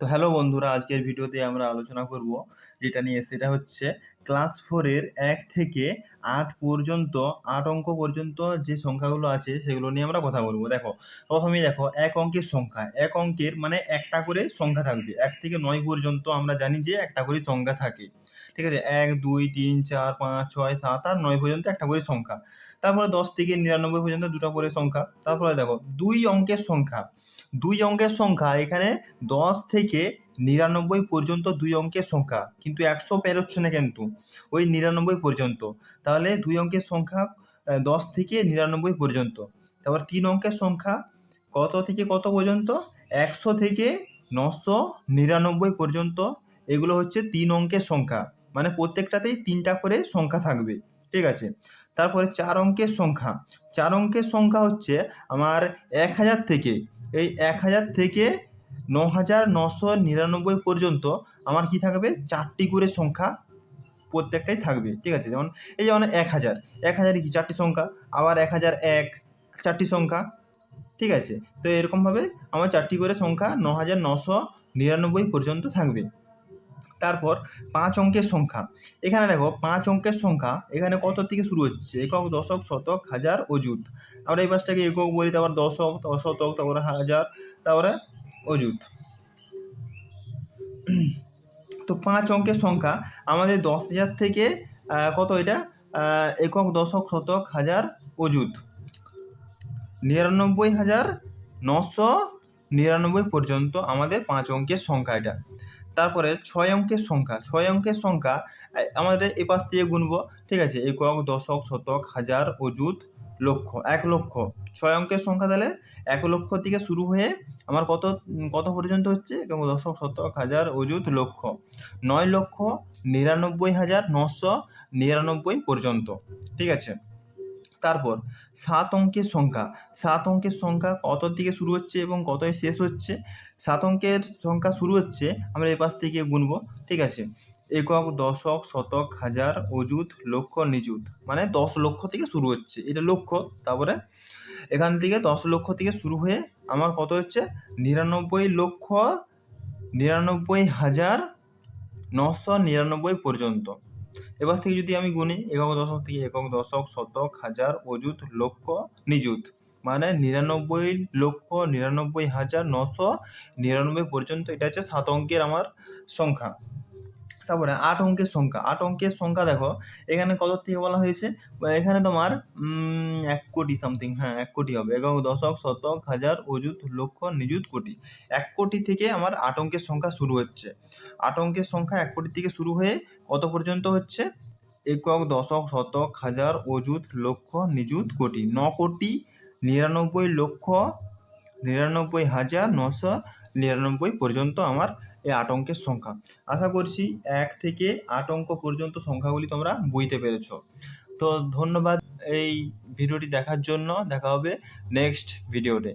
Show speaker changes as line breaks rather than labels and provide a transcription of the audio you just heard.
তো হ্যালো বন্ধুরা, আজকের ভিডিওতে আমরা আলোচনা করব যেটা নিয়ে। সেটা হচ্ছে ক্লাস ফোরের এক থেকে আট পর্যন্ত, আট অঙ্ক পর্যন্ত যে সংখ্যাগুলো আছে, সেগুলো নিয়ে আমরা কথা বলব। দেখো, প্রথমেই দেখো, এক অঙ্কের সংখ্যা। এক অঙ্কের মানে একটা করে সংখ্যা থাকবে। এক থেকে নয় পর্যন্ত আমরা জানি যে একটা করে সংখ্যা থাকে। ঠিক আছে? এক, দুই, তিন, চার, পাঁচ, ছয়, সাত আর নয় পর্যন্ত একটা করে সংখ্যা। তারপরে দশ থেকে নিরানব্বই পর্যন্ত দুটো করে সংখ্যা। তারপরে দেখো, দুই অঙ্কের সংখ্যা। দুই অঙ্কের সংখ্যা, এখানে দশ থেকে নিরানব্বই পর্যন্ত দুই অঙ্কের সংখ্যা, কিন্তু একশো পেরোচ্ছে না কিন্তু, ওই নিরানব্বই পর্যন্ত। তাহলে দুই অঙ্কের সংখ্যা দশ থেকে নিরানব্বই পর্যন্ত। তারপর তিন অঙ্কের সংখ্যা, কত থেকে কত পর্যন্ত? একশো থেকে নশো নিরানব্বই পর্যন্ত, এগুলো হচ্ছে তিন অঙ্কের সংখ্যা মানে প্রত্যেকটাতেই তিনটা করে সংখ্যা থাকবে, ঠিক আছে? তারপরে চার অঙ্কের সংখ্যা, চার অঙ্কের সংখ্যা হচ্ছে আমার এক হাজার থেকে এই এক হাজার থেকে ন হাজার নশো নিরানব্বই পর্যন্ত আমার কি থাকবে? চারটি করে সংখ্যা প্রত্যেকটাই থাকবে, ঠিক আছে? যেমন এই যেমন এক হাজার, এক হাজারে কি? চারটি সংখ্যা, আবার এক হাজার এক, চারটি সংখ্যা, ঠিক আছে? তো এরকমভাবে আমার চারটি করে সংখ্যা ন হাজার নশো নিরানব্বই পর্যন্ত থাকবে। তারপর পাঁচ অঙ্কের সংখ্যা। এখানে দেখো, পাঁচ অঙ্কের সংখ্যা, এখানে কত থেকে শুরু হচ্ছে? একক, দশক, শতক, হাজার অযুত আমরা এই পাঁচটাকে একক বলি, তারপর দশক, তারপর শতক, তারপরে হাজার, তারপরে অযুত তো পাঁচ অঙ্কের সংখ্যা, আমাদের দশ হাজার থেকে কত এটা? একক, দশক, শতক, হাজার অযুত নিরানব্বই হাজার নশো নিরানব্বই পর্যন্ত আমাদের পাঁচ অঙ্কের সংখ্যা এটা। তারপরে ছয় অঙ্কের সংখ্যা, ছয় অঙ্কের সংখ্যা আমাদের এ পাশ দিয়ে গুনবো, ঠিক আছে? একক, দশক, শতক, হাজার, অযুত, লক্ষ, এক লক্ষ। ছয় অঙ্কের সংখ্যা তাহলে এক লক্ষ থেকে শুরু হয়ে আমার কত কত পর্যন্ত হচ্ছে? একক, দশক, শতক, হাজার, অযুত, লক্ষ। নয় লক্ষ নিরানব্বই হাজার নশো নিরানব্বই পর্যন্ত, ঠিক আছে? তারপর সাত অঙ্কের সংখ্যা। সাত অঙ্কের সংখ্যা কত থেকে শুরু হচ্ছে এবং কতই শেষ হচ্ছে? সাত অঙ্কের সংখ্যা শুরু হচ্ছে, আমরা এপাশ থেকে গুনবো, ঠিক আছে? একক, দশক, শতক, হাজার, অযুত, লক্ষ, নিযুত মানে দশ লক্ষ থেকে শুরু হচ্ছে, এটা লক্ষ তারপরে এখান থেকে দশ লক্ষ থেকে শুরু হয়ে আমার কত হচ্ছে? নিরানব্বই লক্ষ, নিরানব্বই হাজার, নশো নিরানব্বই পর্যন্ত। এবার থেকে যদি আমি গুনি, একক দশক থেকে একক দশক, শতক, হাজার, অযুত, লক্ষ, নিযুত। মানে নিরানব্বই লক্ষ, নিরানব্বই হাজার, নশো নিরানব্বই পর্যন্ত এটা হচ্ছে সাত অঙ্কের আমার সংখ্যা। তারপরে আট অঙ্কের সংখ্যা, আট অঙ্কের সংখ্যা দেখো, এখানে কত থেকে বলা হয়েছে? এখানে তোমার এক কোটি সামথিং হ্যাঁ এক কোটি হবে। একক দশক, শতক, হাজার, অযুত, লক্ষ, নিযুত কোটি। এক কোটি থেকে আমার আট অঙ্কের সংখ্যা শুরু হচ্ছে। আট অঙ্কের সংখ্যা এক কোটি থেকে শুরু হয়ে কত পর্যন্ত হচ্ছে? একক, দশক, শতক, হাজার, অযুত, লক্ষ, নিযুত কোটি। ন কোটি, নিরানব্বই লক্ষ, নিরানব্বই হাজার, নশো নিরানব্বই পর্যন্ত আমার এই আট অঙ্কের সংখ্যা। আশা করছি এক থেকে আট অঙ্ক পর্যন্ত সংখ্যাগুলি তোমরা বুঝতে পেরেছ। তো ধন্যবাদ এই ভিডিওটি দেখার জন্য। দেখা হবে নেক্সট ভিডিওতে